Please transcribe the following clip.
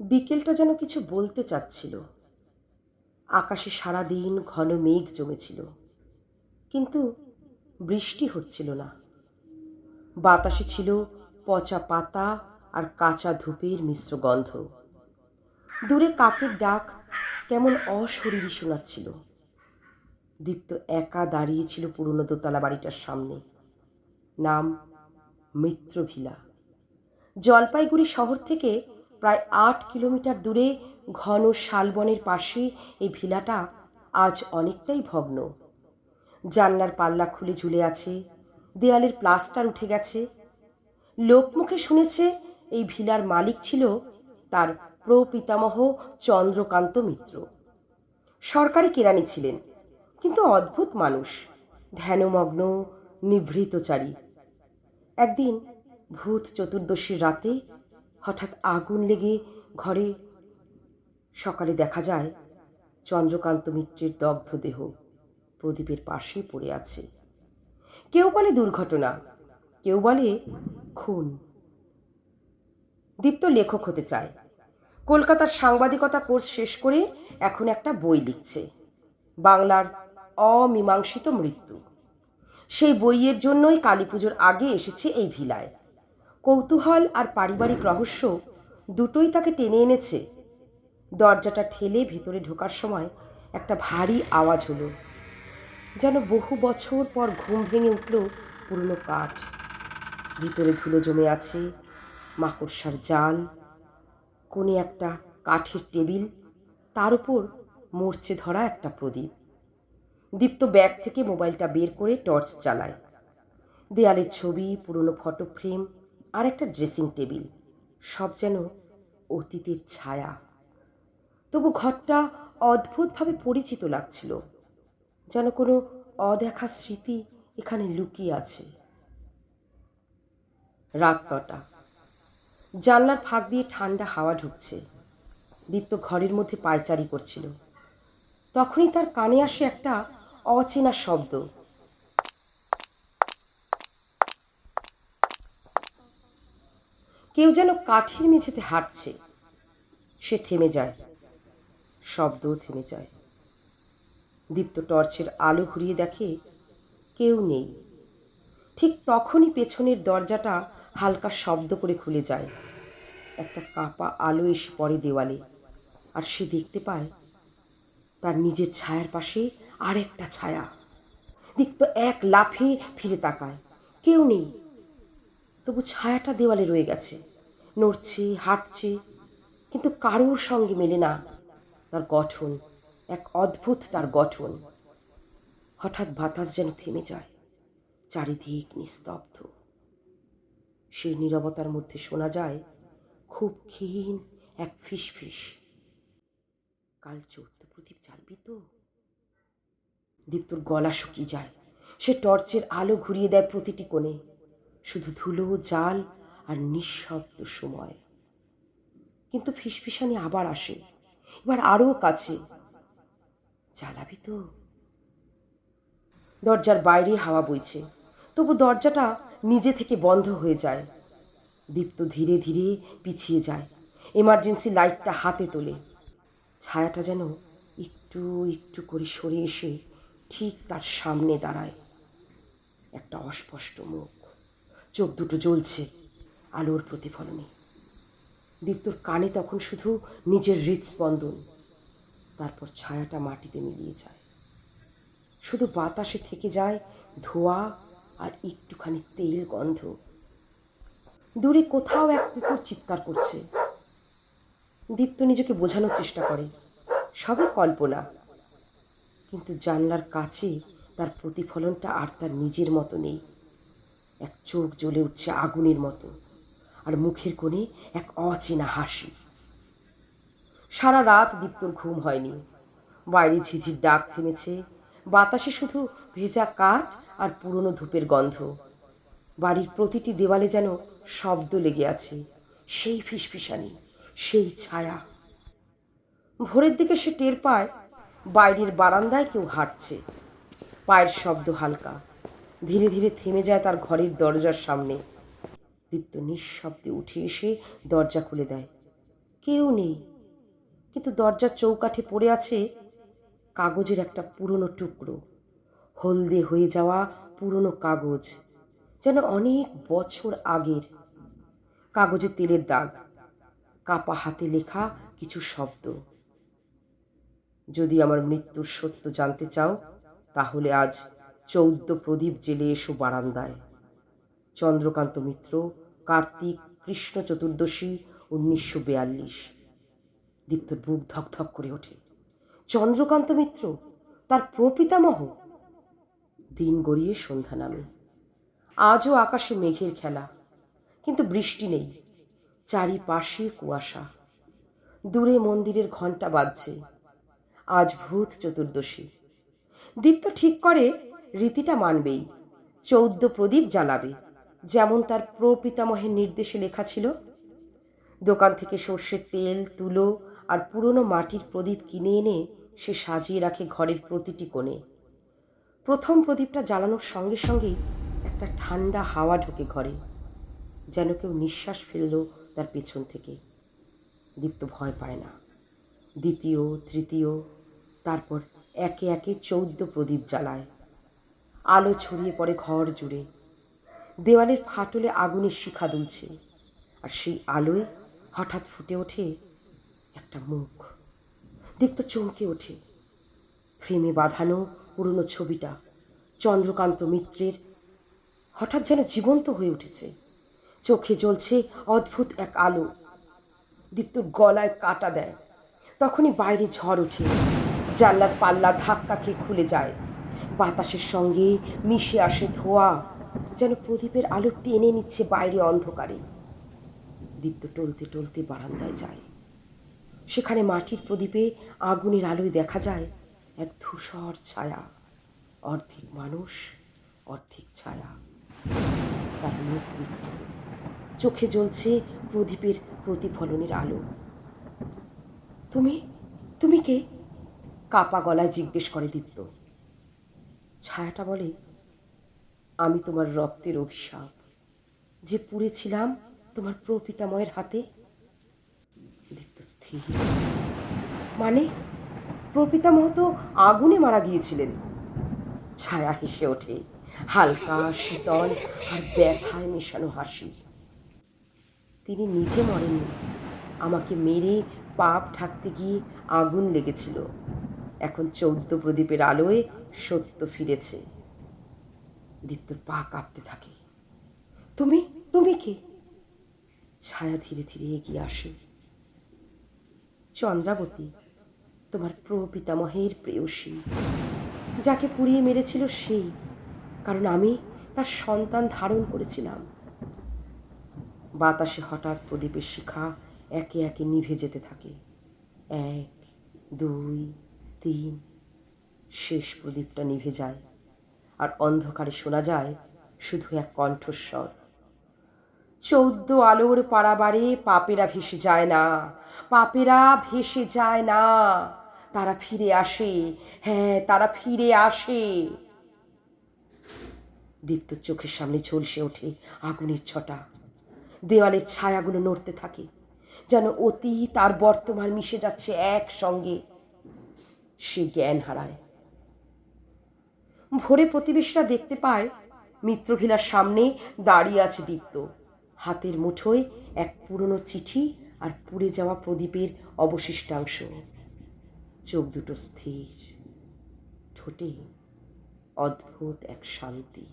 বিকেলটা যেন কিছু বলতে চাচ্ছিল। আকাশে সারাদিন ঘন মেঘ জমেছিল। কিন্তু বৃষ্টি হচ্ছিল না। বাতাসে ছিল পচা পাতা আর কাঁচা ধূপের মিশ্র গন্ধ। দূরে কাকের ডাক কেমন অশরীরী শোনাচ্ছিল। দীপ্ত একা দাঁড়িয়েছিল পুরনো দোতলা বাড়িটার সামনে। নাম মিত্রভিলা। জলপাইগুড়ি শহর থেকে প্রায় আট কিলোমিটার দূরে ঘন শালবনের পাশে এই ভিলাটা আজ অনেকটাই ভগ্ন। জানলার পাল্লা খুলে ঝুলে আছে, দেয়ালের প্লাস্টার উঠে গেছে। লোকমুখে শুনেছে এই ভিলার মালিক ছিল তার প্রপিতামহ চন্দ্রকান্ত মিত্র। সরকারি কেরানি ছিলেন, কিন্তু অদ্ভুত মানুষ, ধ্যানমগ্ন, নিভৃতচারী। একদিন ভূত চতুর্দশীর রাতে হঠাৎ আগুন লেগে ঘরে সকালে দেখা যায়, চন্দ্রকান্ত মিত্রের দগ্ধ দেহ প্রদীপের পাশে পড়ে আছে। কেউ বলে দুর্ঘটনা, কেউ বলে খুন। দীপ্ত লেখক হতে চায়। কলকাতার সাংবাদিকতা কোর্স শেষ করে এখন একটা বই লিখছে, বাংলার অমীমাংসিত মৃত্যু। সেই বইয়ের জন্যই কালী পুজোর আগে এসেছে এই ভিলায়। কৌতূহল আর পারিবারিক রহস্য দুটোই তাকে টেনে এনেছে। দরজাটা ঠেলে ভেতরে ঢোকার সময় একটা ভারী আওয়াজ হলো, যেন বহু বছর পর ঘুম ভেঙে উঠল পুরনো কাঠ। ভিতরে ধুলো জমে আছে, মাকড়সার জাল, কোণে একটা কাঠের টেবিল, তার উপর মরচে ধরা একটা প্রদীপ। দীপ্ত ব্যাগ থেকে মোবাইলটা বের করে টর্চ চালায়। দেয়ালের ছবি, পুরনো ফটো ফ্রেম আর একটা ড্রেসিং টেবিল সব যেন অতীতের ছায়া। তবু ঘরটা অদ্ভুতভাবে পরিচিত লাগছিল, যেন কোনো অদেখা স্মৃতি এখানে লুকিয়ে আছে। রাত নটা, জানলার ফাঁক দিয়ে ঠান্ডা হাওয়া ঢুকছে। দীপ্ত ঘরের মধ্যে পায়চারি করছিল। তখনই তার কানে আসে একটা অচেনা শব্দ। কেউ যেন কাঠের মেঝেতে হাঁটছে। সে থেমে যায়। শব্দও থেমে যায়। দীপ্ত টর্চের আলো ঘুরিয়ে দেখে কেউ নেই। ঠিক তখনই পেছনের দরজাটা হালকা শব্দ করে খুলে যায়। একটা কাপা আলো এসে পড়ে দেওয়ালে আর সে দেখতে পায়, তার নিজের ছায়ার পাশে আরেকটা ছায়া। দীপ্ত এক লাফে ফিরে তাকায়। কেউ নেই। তবু ছায়াটা দেওয়ালে রয়ে গেছে। নড়ছে, হাঁটছে, কিন্তু কারোর সঙ্গে মেলে না। তার গঠন, এক অদ্ভুত তার গঠন। হঠাৎ বাতাস যেন থেমে যায়, চারিদিক নিস্তব্ধ। সেই নীরবতার মধ্যে শোনা যায়, খুব ক্ষীণ এক ফিসফিস। কাল চৌদ্দ প্রদীপ জ্বালবি তো। দীপ্তর গলা শুকিয়ে যায়। সে টর্চের আলো ঘুরিয়ে দেয় প্রতিটি কোণে। শুধু ধুলো, জাল আর নিঃশব্দ সময়। কিন্তু ফিসফিসানি আবার আসে, এবার আরও কাছে। জ্বালাবি তো। দরজার বাইরে হাওয়া বইছে, তবু দরজাটা নিজে থেকে বন্ধ হয়ে যায়। দীপ্ত ধীরে ধীরে পিছিয়ে যায়, এমার্জেন্সি লাইটটা হাতে তোলে। ছায়াটা যেন একটু একটু করে সরে এসে ঠিক তার সামনে দাঁড়ায়। একটা অস্পষ্ট মুখ। চোখ দুটো জ্বলছে আলোর প্রতিফলনে। দীপ্তর কানে তখন শুধু নিজের হৃদস্পন্দন তারপর ছায়াটা মাটিতে মিলিয়ে যায়। শুধু বাতাসে থেকে যায় ধোয়া আর একটুখানি তেল গন্ধ। দূরে কোথাও এক কুকুর চিৎকার করছে। দীপ্ত নিজেকে বোঝানোর চেষ্টা করে, সবই কল্পনা। কিন্তু জানলার কাছে তার প্রতিফলনটা আর তার নিজের মতো নেই। এক চোখ জ্বলে উঠছে আগুনের মতো, আর মুখের কোণে এক অচেনা হাসি। সারা রাত দীপ্তর ঘুম হয়নি। বাইরে ঝিঝির ডাক থেমেছে। বাতাসে শুধু ভেজা কাঠ আর পুরনো ধূপের গন্ধ। বাড়ির প্রতিটি দেওয়ালে যেন শব্দ লেগে আছে। সেই ফিসফিসানি, সেই ছায়া। ভোরের দিকে সে টের পায়, বাইরের বারান্দায় কেউ হাঁটছে। পায়ের শব্দ হালকা। ধীরে ধীরে থেমে যায় তার ঘরের দরজার সামনে। দীপ্ত নিঃশব্দে উঠে এসে দরজা খুলে দেয়। কেউ নেই, কিন্তু দরজার চৌকাঠে পড়ে আছে কাগজের একটা পুরনো টুকরো। হলদে হয়ে যাওয়া পুরনো কাগজ, যেন অনেক বছর আগের। কাগজে তেলের দাগ, কাপা হাতে লেখা কিছু শব্দ। যদি আমার মৃত্যুর সত্য জানতে চাও, তাহলে আজ চৌদ্দ প্রদীপ জেলে এসো বারান্দায়। চন্দ্রকান্ত মিত্র, কার্তিক, কৃষ্ণ চতুর্দশী, উনিশশো বেয়াল্লিশ। দীপ্তর বুক ধকধক করে ওঠে। চন্দ্রকান্ত মিত্র, তার প্রপিতামহ? দিন গড়িয়ে সন্ধ্যা নামে। আজও আকাশে মেঘের খেলা। কিন্তু বৃষ্টি নেই। চারিপাশে কুয়াশা। দূরে মন্দিরের ঘণ্টা বাজছে। আজ ভূত চতুর্দশী। দীপ্ত ঠিক করে রীতিটা মানবেই। চৌদ্দ প্রদীপ জ্বালাবে, যেমন তার প্রপিতামহের নির্দেশে লেখা ছিল। দোকান থেকে সর্ষের তেল, তুলো আর পুরনো মাটির প্রদীপ কিনে এনে সে সাজিয়ে রাখে ঘরের প্রতিটি কোণে। প্রথম প্রদীপটা জ্বালানোর সঙ্গে সঙ্গেই একটা ঠান্ডা হাওয়া ঢোকে ঘরে, যেন কেউ নিঃশ্বাস ফেলল তার পেছন থেকে। দীপ্ত ভয় পায় না। দ্বিতীয়, তৃতীয়, তারপর একে একে চৌদ্দ প্রদীপ জ্বালায়। আলো ছড়িয়ে পড়ে ঘর জুড়ে। দেওয়ালের ফাটলে আগুনের শিখা দুলছে। আর সেই আলোয় হঠাৎ ফুটে ওঠে একটা মুখ। দীপ্ত চমকে ওঠে। ফ্রেমে বাঁধানো পুরনো ছবিটা, চন্দ্রকান্ত মিত্রের, হঠাৎ যেন জীবন্ত হয়ে উঠেছে। চোখে জ্বলছে অদ্ভুত এক আলো। দীপ্তর গলায় কাটা দেয়। তখনই বাইরে ঝড় ওঠে। জানলার পাল্লা ধাক্কা খেয়ে খুলে যায়। বাতাসের সঙ্গে মিশে আসে ধোয়া, যেন প্রদীপের আলো টেনে নিচ্ছে বাইরে অন্ধকারে। দীপ্ত টলতে টলতে বারান্দায় যায়। সেখানে মাটির প্রদীপে আগুনের আলোয় দেখা যায় এক ধূসর ছায়া। অর্ধেক মানুষ, অর্ধেক ছায়া। তার মুখ বিকৃত। চোখে জ্বলছে প্রদীপের প্রতিফলনের আলো। তুমি তুমি কে? কাপা গলায় জিজ্ঞেস করে দীপ্ত। ছায়াটা বলে, আমি তোমার রক্তের অভিশাপ, যে পুড়েছিলাম তোমার প্রপিতাময়ের হাতে। দীপ্ত স্থির মানে প্রপিতামহ তো আগুনে মারা গিয়েছিলেন। ছায়া হেসে ওঠে, হালকা শীতল আর ব্যথায় মেশানো হাসি। তিনি নিজে মরেননি, আমাকে মেরে পাপ ঢাকতে গিয়ে আগুন লেগেছিল। এখন চৌদ্দ প্রদীপের আলোয় সত্য ফিরেছে। দীপ্তর পা কাঁপতে থাকে। তুমি তুমি কে? ছায়া ধীরে ধীরে এগিয়ে আসে। চন্দ্রাবতী, তোমার প্রপিতামহের প্রেয়সী। যাকে পুড়িয়ে মেরেছিল সেই, কারণ আমি তার সন্তান ধারণ করেছিলাম। বাতাসে হঠাৎ প্রদীপের শিখা একে একে নিভে যেতে থাকে। এক, দুই, তিন শেষ প্রদীপটা নিভে যায়। আর অন্ধকারে শোনা যায় শুধু এক কণ্ঠস্বর। চৌদ্দ আলোর পাড়াবারে পাপেরা ভেসে যায় না, পাপেরা ভেসে যায় না। তারা ফিরে আসে হ্যাঁ তারা ফিরে আসে। দীপ্ত চোখের সামনে ঝলসে ওঠে আগুনের ছটা। দেওয়ালের ছায়াগুলো নড়তে থাকে, যেন অতীত আর বর্তমান মিশে যাচ্ছে একসঙ্গে। সে জ্ঞান হারায়। ভোরে প্রতিবেশীরা দেখতে পায়, মিত্রভিলার সামনে দাঁড়িয়ে আছে দীপ্ত। হাতের মুঠোয় এক পুরনো চিঠি আর পুড়ে যাওয়া প্রদীপের অবশিষ্টাংশ। চোখ দুটো স্থির, ঠোঁটে অদ্ভুত এক শান্তি।